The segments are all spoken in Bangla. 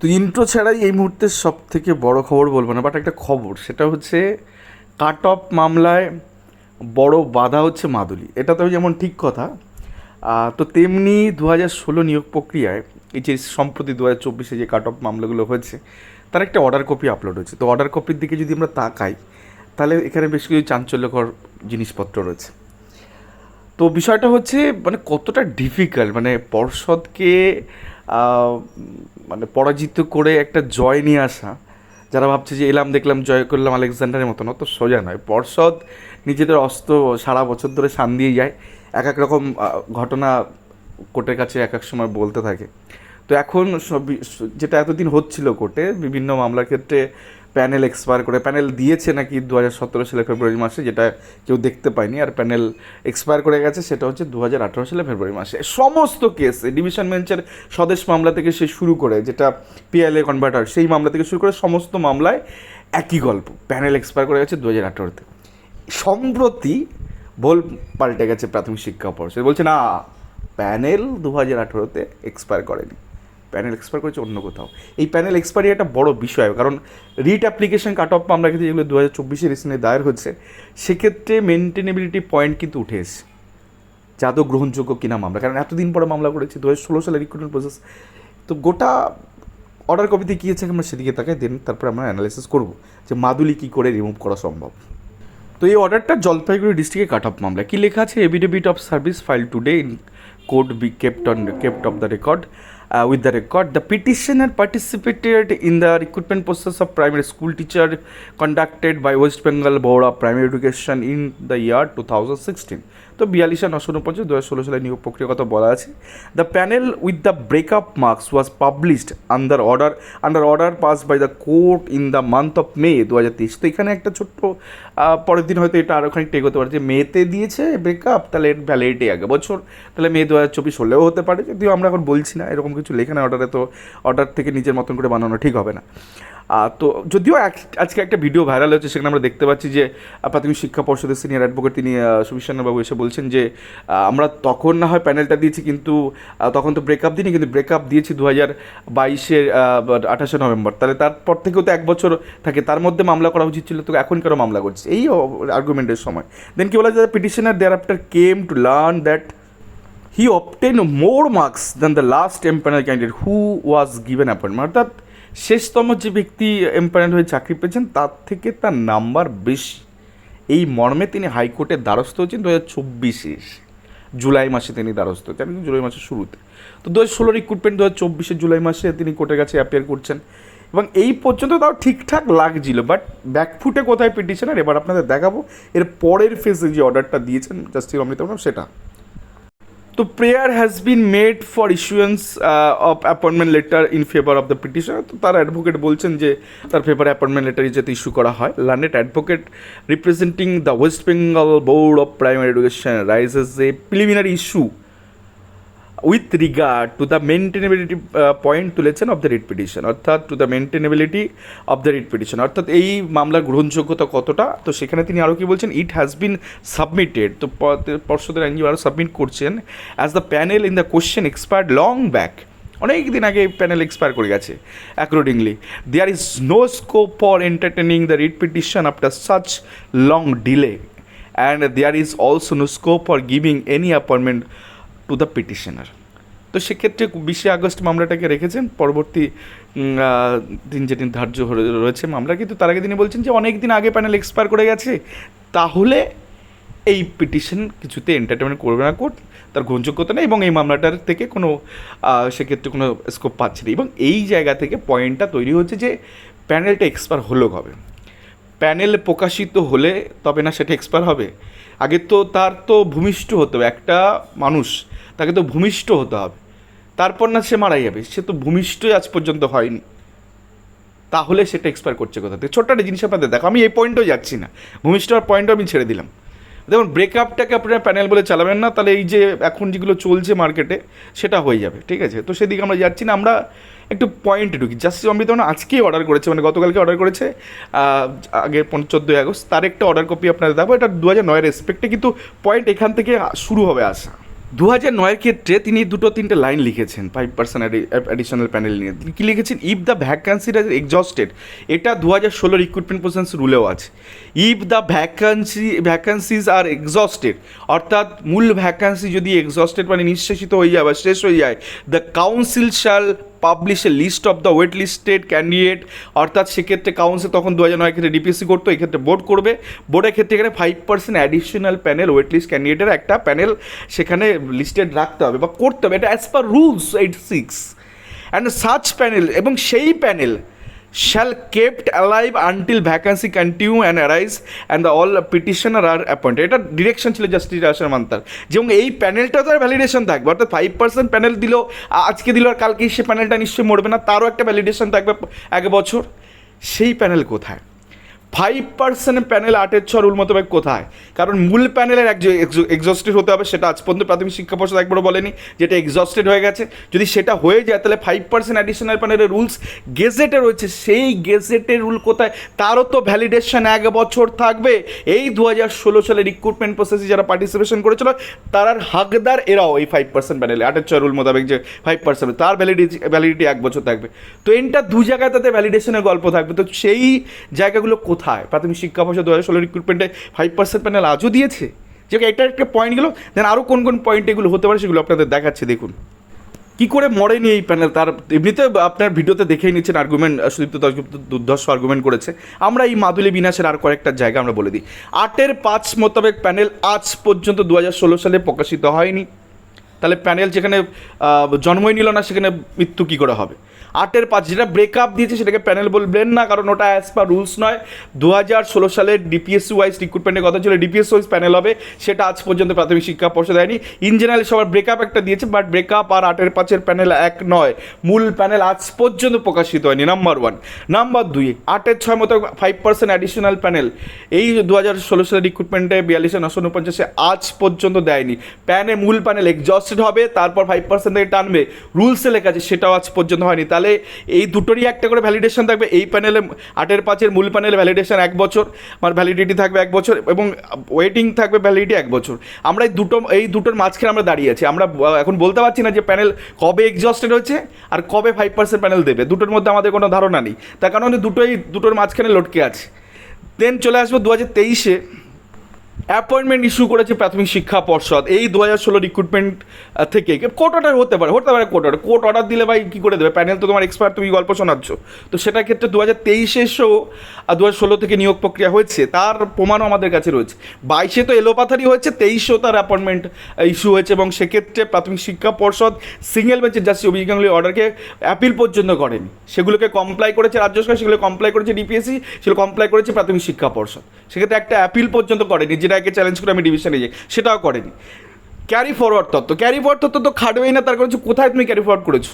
তো ইন্ট্রো ছাড়াই এই মুহূর্তে সব থেকে বড় খবর বলব না বাট একটা খবর, সেটা হচ্ছে কাট অফ মামলায় বড় বাধা হচ্ছে মাদুলি। এটা তো যেমন ঠিক কথা তো তেমনি দু হাজার ষোলো নিয়োগ প্রক্রিয়ায়, এই যে সম্প্রতি দু হাজার চব্বিশে যে কাট অফ মামলাগুলো হয়েছে, তার একটা অর্ডার কপি আপলোড হয়েছে। তো অর্ডার কপির দিকে যদি আমরা তাকাই, তাহলে এখানে বেশ কিছু চাঞ্চল্যকর জিনিসপত্র রয়েছে। তো বিষয়টা হচ্ছে মানে কতটা ডিফিকাল্ট মানে পর্ষদকে মানে পরাজিত করে একটা জয় নিয়ে আসা। যারা ভাবছে যে এলাম, দেখলাম, জয় করলাম আলেকজান্ডারের মতন অত সোজা নয়। পর্ষদ নিজেদের অস্ত্র সারা বছর ধরে সান দিয়ে যায়। এক এক রকম ঘটনা কোর্টের কাছে এক এক সময় বলতে থাকে। তো এখন সব- যেটা এতদিন হচ্ছিল কোর্টে, বিভিন্ন মামলার ক্ষেত্রে প্যানেল এক্সপায়ার করে, প্যানেল দিয়েছে নাকি দু হাজার সতেরো সালে ফেব্রুয়ারি মাসে, যেটা কেউ দেখতে পায়নি, আর প্যানেল এক্সপায়ার করে গেছে, সেটা হচ্ছে দু হাজার আঠারো সালে ফেব্রুয়ারি মাসে। সমস্ত কেস ডিভিশন বেঞ্চের স্বদেশ মামলা থেকে সে শুরু করে, যেটা পিএলএ কনভার্টার সেই মামলা থেকে শুরু করে সমস্ত মামলায় একই গল্প, প্যানেল এক্সপায়ার করে গেছে দু হাজার আঠারোতে। সম্প্রতি ভোল পাল্টে গেছে প্রাথমিক শিক্ষা পর্ষদ, বলছে না, প্যানেল দু হাজার আঠেরোতে এক্সপায়ার করেনি। প্যানেল এক্সপায়ার করেছে অন্য কোথাও। এই প্যানেল এক্সপায়ারি একটা বড় বিষয়, কারণ রিট অ্যাপ্লিকেশন কাট অফ মামলা ক্ষেত্রে যেগুলো দু হাজার চব্বিশে রিসেন্টলি দায়ের হচ্ছে, সেক্ষেত্রে মেনটেনেবিলিটি পয়েন্ট কিন্তু উঠে এসেছে। যে আদৌ গ্রহণযোগ্য কিনা মামলা, কারণ এতদিন পরে মামলা করেছে দু হাজার ষোলো সালের রিক্রুটমেন্ট প্রসেস তো গোটা অর্ডার কপিতে কী আছে আমরা সেদিকে তাকাই দেন তারপরে আমরা অ্যানালাইসিস করব যে মাদুলি কী করে রিমুভ করা সম্ভব। তো এই অর্ডারটা জলপাইগুড়ি ডিস্ট্রিক্টে কাট অফ মামলা। কি লেখা আছে? Affidavit of service file today in court be kept on kept of the record uh, with the record. The petitioner participated in the recruitment process of primary school teacher conducted by West Bengal Board of Primary Education in the year 2016. তো বিয়াল্লিশ আর নশো উনপঞ্চাশ, দু হাজার ষোলো সালে নিয়োগ প্রক্রিয়ার কথা বলা আছে। The panel with the breakup marks was published under order under order passed by the court in the month of May দু হাজার তেইশ। তো এখানে একটা ছোট্ট পরের দিন হয়তো এটা আরও খানিকটা এগোতে পারে যে মেতে দিয়েছে ব্রেকআপ তাহলে এর ভ্যালিডিটি আগে। বছর, তাহলে মে দু হাজার চব্বিশ হলেও হতে পারে, যদিও আমরা এখন বলছি না, এরকম কিছু লেখা না অর্ডারে তো অর্ডার থেকে নিজের মতন করে বানানো ঠিক হবে না। তো যদিও আজকে একটা ভিডিও ভাইরাল হচ্ছে সেখানে আমরা দেখতে পাচ্ছি যে প্রাথমিক শিক্ষা পর্ষদের সিনিয়র অ্যাডভোকেট তিনি সুবিশান্নবাবু এসে বলছেন যে আমরা তখন না হয় প্যানেলটা দিয়েছি কিন্তু তখন তো ব্রেকআপ দিইনি, কিন্তু ব্রেকআপ দিয়েছি দু হাজার বাইশের আঠাশে নভেম্বর। তাহলে তারপর থেকেও তো এক বছর থাকে, তার মধ্যে মামলা করা উচিত ছিল, তো এখন কেন মামলা করছে? এই আর্গুমেন্টের সময়। দেন কি বলা যায় petitioner thereafter came to learn that he obtain more marks than the last empanel candidate who was given appointment অর্থাৎ শেষতম যে ব্যক্তি এমপ্যানেল হয়ে চাকরি পেয়েছেন, তার থেকে তার নাম্বার বেশি। এই মর্মে তিনি হাইকোর্টের দ্বারস্থ হয়েছেন দু হাজার চব্বিশে। জুলাই মাসে তিনি দ্বারস্থ হয়েছেন কিন্তু জুলাই মাসের শুরুতে। তো দু হাজার ষোলো রিক্রুটমেন্ট দু হাজার চব্বিশে জুলাই মাসে তিনি কোর্টের কাছে অ্যাপিয়ার করছেন। এবং এই পর্যন্ত তাও ঠিকঠাক লাগছিল বাট ব্যাকফুটে কোথায় পিটিশনার এবার আপনাদের দেখাবো। এর পরের ফেজে যে অর্ডারটা দিয়েছেন জাস্টিস অমৃত সেটা। তো prayer has been made for issuance of appointment letter in favour of the petitioner তো তার অ্যাডভোকেট বলছেন যে তার ফেভার অ্যাপয়েন্টমেন্ট লেটার যাতে ইস্যু করা হয়। Learned advocate representing the West Bengal board of primary education raises a preliminary issue with regard to the maintainability point তুলেছেন অফ দ্য রিট পিটিশন অর্থাৎ to the maintainability of the writ petition অর্থাৎ এই মামলার গ্রহণযোগ্যতা কতটা? তো সেখানে তিনি আরও কি বলছেন ইট হ্যাজ বিন সাবমিটেড তো পর্ষদের আইনজীবী আরও সাবমিট করছেন as the panel in the question expired long back অনেক দিন আগে প্যানেল এক্সপায়ার করে গেছে accordingly there is no scope for entertaining the writ petition after such long delay and there is also no scope for giving any appointment to the petitioner তো সেক্ষেত্রে বিশে আগস্ট মামলাটাকে রেখেছেন, পরবর্তী দিন যেদিন ধার্য রয়েছে মামলা, কিন্তু তার আগে তিনি বলছেন যে অনেক দিন আগে প্যানেল এক্সপায়ার করে গেছে, তাহলে এই পিটিশন কিছুতে এন্টারটেনমেন্ট করবে না কোর্ট, তার গ্রহণযোগ্যতা নেই এবং এই মামলাটার থেকে কোনো সেক্ষেত্রে কোনো স্কোপ পাচ্ছে না। এবং এই জায়গা থেকে পয়েন্টটা তৈরি হচ্ছে যে প্যানেলটা এক্সপায়ার হলো কবে। প্যানেল প্রকাশিত হলে তবে না সেটা এক্সপায়ার হবে। আগে তো তার তো ভূমিষ্ঠ হতে একটা মানুষ তাকে তো ভূমিষ্ঠ হতে হবে। তারপর না সে মারা যাবে। সে তো ভূমিষ্ঠই আজ পর্যন্ত হয়নি। তাহলে সেটা এক্সপায়ার করছে কোথা থেকে? ছোট্ট একটা জিনিস আপনাদের দেখো, আমি এই পয়েন্টেও যাচ্ছি না। ভূমিষ্ঠ হওয়ার পয়েন্টও আমি ছেড়ে দিলাম। দেখুন ব্রেকআপটাকে আপনারা প্যানেল বলে চালাবেন না, তাহলে এই যে এখন যেগুলো চলছে মার্কেটে সেটা হয়ে যাবে, ঠিক আছে? তো সেদিকে আমরা যাচ্ছি না, আমরা একটু পয়েন্ট ঢুকি। জাস্টিস অমৃত মানে আজকেই অর্ডার করেছে মানে গতকালকে অর্ডার করেছে আগে চোদ্দোই আগস্ট। তার একটা অর্ডার কপি আপনাদের দেবো এটা দু হাজার নয়ের রেসপেক্টে কিন্তু পয়েন্ট এখান থেকে শুরু হবে আসা দু হাজার নয়ের ক্ষেত্রে তিনি দুটো তিনটে লাইন লিখেছেন ফাইভ পার্সেন্ট অ্যাডিশনাল প্যানেল নিয়ে। তিনি কী লিখেছেন? ইফ দ্য ভ্যাকান্সি এক্সস্টেড এটা দু হাজার ষোলোর রিক্রুটমেন্ট প্রসেন্স রুলেও আছে। If the vacancy vacancies are exhausted অর্থাৎ মূল ভ্যাকান্সি যদি এক্সস্টেড মানে নিঃশেষিত হয়ে যায় বা শেষ হয়ে যায় the council shall publish a list of the wait listed candidate অর্থাৎ সেক্ষেত্রে কাউন্সিল তখন দু হাজার নয় ক্ষেত্রে ডিপিএসসি করতো, এক্ষেত্রে বোর্ড করবে। বোর্ডের ক্ষেত্রে এখানে five percent additional panel wait list ক্যান্ডিডেটের একটা প্যানেল সেখানে লিস্টেড রাখতে হবে বা করতে হবে। এটা as per rules eight six and search panel এবং সেই panel shall kept alive until vacancy continue and arise and the all petitioner are appointed এটা ডিরেকশন ছিল জাস্টিস রাশন মান্তার। যেমন এই প্যানেলটা তো ভ্যালিডেশন থাকবে, অর্থাৎ ফাইভ পার্সেন্ট প্যানেল দিল আজকে দিল আর কালকে সে প্যানেলটা নিশ্চয়ই মরবে না, তারও একটা ভ্যালিডেশন থাকবে এক বছর। সেই প্যানেল কোথায়? ফাইভ পার্সেন্ট প্যানেল আটের ছ রুল মোতাবেক কোথায়? কারণ মূল প্যানেলের এক এক্সস্টেড হতে হবে, সেটা আজ পর্যন্ত প্রাথমিক শিক্ষা পর্ষদ একবারও বলেনি যেটা এক্সস্টেড হয়ে গেছে। যদি সেটা হয়ে যায়, তাহলে ফাইভ পার্সেন্ট অ্যাডিশনাল প্যানেলের রুলস গেজেটে রয়েছে। সেই গেজেটের রুল কোথায়? তারও তো ভ্যালিডেশন এক বছর থাকবে। এই দু হাজার ষোলো সালে রিক্রুটমেন্ট প্রসেসে যারা পার্টিসিপেশন করেছিল, তার হাকদার এরাও এই ফাইভ পার্সেন্ট প্যানেলে আটের ছয় রুল মোতাবেক যে ফাইভ পার্সেন্ট তার ভ্যালিডিটি ভ্যালিডিটি এক বছর থাকবে। তো এটা দু জায়গায় তাতে ভ্যালিডেশনের গল্প থাকবে। তো সেই জায়গাগুলো কোথায়? প্রাথমিক শিক্ষা পর্ষদ দু হাজার ষোলো রিক্রুটমেন্টে ফাইভ পার্সেন্ট প্যানেল আজও দিয়েছে? যে এটা একটা পয়েন্ট পয়েন্টগুলো দেন আরও কোন কোন পয়েন্ট এগুলো হতে পারে সেগুলো আপনাদের দেখাচ্ছে, দেখুন। কি করে মরেনি এই প্যানেল তার এমনিতে আপনার ভিডিওতে দেখেই নিচ্ছেন আর্গুমেন্ট সুদীপ্ত দাসগুপ্ত দুর্ধর্ষ আর্গুমেন্ট করেছে। আমরা এই মাদুলি বিনাশের আর কয়েকটা জায়গা আমরা বলে দিই। আটের পাঁচ মোতাবেক প্যানেল আজ পর্যন্ত দু হাজার ষোলো সালে প্রকাশিত হয়নি। তাহলে প্যানেল যেখানে জন্মই নিল না, সেখানে মৃত্যু কী করে হবে? আটের পাঁচ যেটা ব্রেকআপ দিয়েছে সেটাকে প্যানেল বলবেন না, কারণ ওটা অ্যাজ পার রুলস নয়। দু হাজার ষোলো সালের ডিপিএসসি ওয়াইজ রিক্রুটমেন্টের কথা ছিল ডিপিএস ওয়াইজ প্যানেল হবে, সেটা আজ পর্যন্ত প্রাথমিক শিক্ষা পর্ষদ দেয়নি। ইন জেনারেল সবার ব্রেকআপ একটা দিয়েছে বাট ব্রেকআপ আর আটের পাঁচের প্যানেল এক নয়। মূল প্যানেল আজ পর্যন্ত প্রকাশিত হয়নি নাম্বার ওয়ান নাম্বার দুই, আটের ছয় মতো ফাইভ পার্সেন্ট অ্যাডিশনাল প্যানেল এই দু হাজার ষোলো সালের রিক্রুটমেন্টে বিয়াল্লিশে নশো উনপঞ্চাশে আজ পর্যন্ত দেয়নি। প্যানে মূল প্যানেল এক্সস্টেড হবে, তারপর ফাইভ পার্সেন্ট থেকে টানবে। রুলসে লেখা আছে, সেটাও আজ পর্যন্ত হয়নি। তাহলে এই দুটোরই একটা করে ভ্যালিডেশন থাকবে। এই প্যানেলে আটের পাঁচের মূল প্যানেল ভ্যালিডেশন এক বছর, আমার ভ্যালিডিটি থাকবে এক বছর এবং ওয়েটিং থাকবে ভ্যালিডিটি এক বছর। আমরা এই দুটো, এই দুটোর মাঝখানে আমরা দাঁড়িয়ে আছি। আমরা, এখন বলতে পারছি না যে প্যানেল কবে এক্সস্টেড হচ্ছে আর কবে ফাইভ পার্সেন্ট প্যানেল দেবে। দুটোর মধ্যে আমাদের কোনো ধারণা নেই। তার কারণে দুটোই, দুটোর মাঝখানে লটকে আছে। দেন চলে আসব দু হাজার তেইশে। অ্যাপয়েন্টমেন্ট ইস্যু করেছে প্রাথমিক শিক্ষা পর্ষদ। এই দু হাজার ষোলো রিক্রুটমেন্ট থেকে কোর্ট অর্ডার হতে পারে হতে পারে কোর্ট অর্ডার কোর্ট অর্ডার দিলে ভাই কী করে দেবে? প্যানেল তো তোমার এক্সপার্ট তুমি গল্প শোনাচ্ছ। তো সেটার ক্ষেত্রে দু হাজার তেইশে এসেও দু হাজার ষোলো থেকে নিয়োগ প্রক্রিয়া হয়েছে, তার প্রমাণও আমাদের কাছে রয়েছে। বাইশে তো এলোপাথারি হয়েছে, তেইশেও তার অ্যাপয়েন্টমেন্ট ইস্যু হয়েছে এবং সেক্ষেত্রে প্রাথমিক শিক্ষা পর্ষদ সিঙ্গেল বেঞ্চের জাস্টিস অভিজিৎ গাঙ্গুলি অর্ডারকে অ্যাপিল পর্যন্ত করেনি। সেগুলোকে কমপ্লাই করেছে রাজ্য সরকার, সেগুলো কমপ্লাই করেছে ডিপিএসসি সেগুলো কমপ্লাই করেছে প্রাথমিক শিক্ষা পর্ষদ। সেক্ষেত্রে একটা অ্যাপিল পর্যন্ত করেনি যেটাকে চ্যালেঞ্জ করে আমি ডিভিশনে যাই। সেটাও করেনি। ক্যারি ফরওয়ার্ড তত্ত্ব। ক্যারি ফরওয়ার্ড তত্ত্ব তো খাটবেই না তার কোথায় তুমি ক্যারি ফরওয়ার্ড করেছ?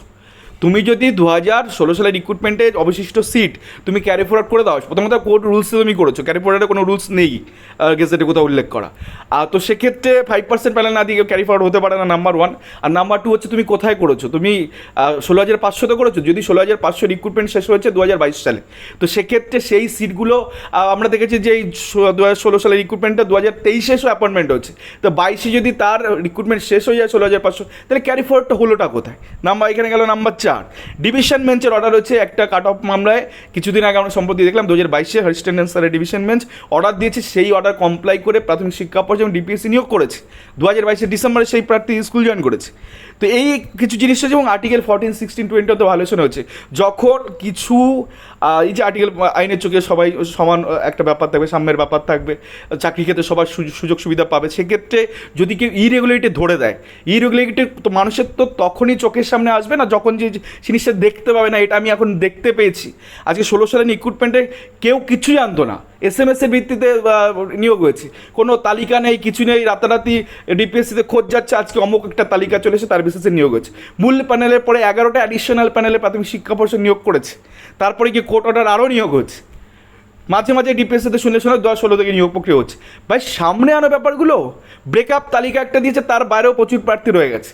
তুমি যদি দু হাজার ষোলো সালের রিক্রুটমেন্টে অবশিষ্ট সিট তুমি ক্যারি ফরওয়ার্ড করে দাও। প্রথমত কোর্ট রুলসে তুমি করেছ ক্যারি ফরওয়ার্ডের কোনো রুলস নেই গেজেটে কোথাও উল্লেখ করা। আর তো সেক্ষেত্রে ফাইভ পার্সেন্ট প্যানেল না দিয়ে ক্যারি ফরওয়ার্ড হতে পারে না নাম্বার ওয়ান আর নাম্বার টু হচ্ছে তুমি কোথায় করেছ? তুমি ষোলো হাজার পাঁচশোতে করেছ? যদি ষোলো হাজার পাঁচশো রিক্রুটমেন্ট শেষ হয়েছে দু হাজার বাইশ সালে। তো সেক্ষেত্রে সেই সিটগুলো আমরা দেখেছি যে এই দু হাজার ষোলো সালের রিক্রুটমেন্টটা দু হাজার তেইশে এসেও অ্যাপয়েন্টমেন্ট হচ্ছে তো বাইশে যদি তার রিক্রুটমেন্ট শেষ হয়ে যায় ষোলো হাজার পাঁচশো, তাহলে ক্যারি ফরওয়ার্ডটা হলোটা কোথায়? নাম্বার এখানে গেল নাম্বার চার। ডিভিশন বেঞ্চের অর্ডার হচ্ছে একটা কাট অফ মামলায়। কিছুদিন আগে আমরা সম্প্রতি দেখলাম দু হাজার বাইশে হরিস্টেন স্যারের ডিভিশন বেঞ্চ অর্ডার দিয়েছে, সেই অর্ডার কমপ্লাই করে প্রাথমিক শিক্ষা পর্ষদ এবং ডিপিএসসি নিয়োগ করেছে। দু হাজার বাইশে ডিসেম্বরে সেই প্রার্থী স্কুল জয়েন করেছে। তো এই কিছু জিনিস হচ্ছে এবং আর্টিকেল ফোরটিন সিক্সটিন টোয়েন্টিতে ভালোশন হচ্ছে যখন কিছু এই যে আর্টিকেল আইনের চোখে সবাই সমান একটা ব্যাপার থাকবে, সাম্যের ব্যাপার থাকবে, চাকরি ক্ষেত্রে সবার সুযোগ- সুবিধা পাবে, সেক্ষেত্রে যদি কেউ ইরেগুলেটে ধরে দেয় ইরেগুলেটে তো মানুষের তো তখনই চোখের সামনে আসবে না, যখন যে জিনিসটা দেখতে পাবে না, এটা আমি এখন দেখতে পেয়েছি। আজকে ষোলো সালের রিক্রুটমেন্টে কেউ কিছু জানতো না। এস এম এসের ভিত্তিতে নিয়োগ হয়েছে। কোনো তালিকা নেই, কিছু নেই, রাতারাতি ডিপিএসসিতে খোঁজ যাচ্ছে, আজকে অমুক একটা তালিকা চলে এসে তার বিশেষে নিয়োগ হয়েছে। মূল প্যানেলের পরে এগারোটা অ্যাডিশনাল প্যানেলে প্রাথমিক শিক্ষা পর্ষদ নিয়োগ করেছে। তারপরে কি কোর্ট অর্ডার আরও নিয়োগ হয়েছে। মাঝে মাঝে ডিপিএসসিতে শুনে শুনে দশ ষোলো থেকে নিয়োগ প্রক্রিয়া হচ্ছে। ভাই, সামনে আনো ব্যাপারগুলো ব্রেকআপ তালিকা একটা দিয়েছে, তার বাইরেও প্রচুর প্রার্থী রয়ে গেছে।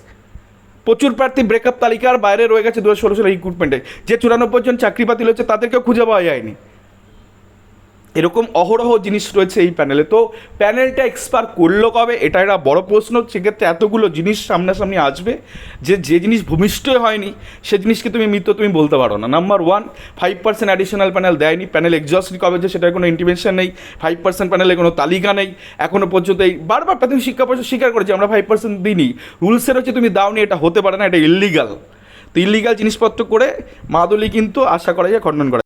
প্রচুর প্রার্থী ব্রেকআপ তালিকার বাইরে রয়ে গেছে দু হাজার ষোলো সালের রিক্রুটমেন্টে যে চুরানব্বই জন চাকরি বাতিল হচ্ছে তাদেরকেও খুঁজে পাওয়া যায়নি। এরকম অহরহ জিনিস রয়েছে এই প্যানেলে। তো প্যানেলটা এক্সপায়ার করল কবে? এটা একটা বড় প্রশ্ন। সেক্ষেত্রে এতগুলো জিনিস সামনাসামনি আসবে যে যে জিনিস ভূমিষ্ঠই হয়নি, সে জিনিসকে তুমি মৃত তুমি বলতে পারো না। Number one five percent additional panel দেয়নি। প্যানেল এক্সজস্ট কবে যে সেটার কোনো ইন্টিমেশন নেই। ফাইভ পার্সেন্ট প্যানেলে কোনো তালিকা নেই। এখনও পর্যন্ত এই বারবার প্রাথমিক শিক্ষা পরিষদ স্বীকার করেছে, আমরা ফাইভ পার্সেন্ট দিইনি। রুলসের হচ্ছে তুমি দাওনি, এটা হতে পারে না, এটা ইল্লিগাল তো ইল্লিগাল জিনিসপত্র করে মাদুলি কিন্তু আশা করা যায় খণ্ডন করা।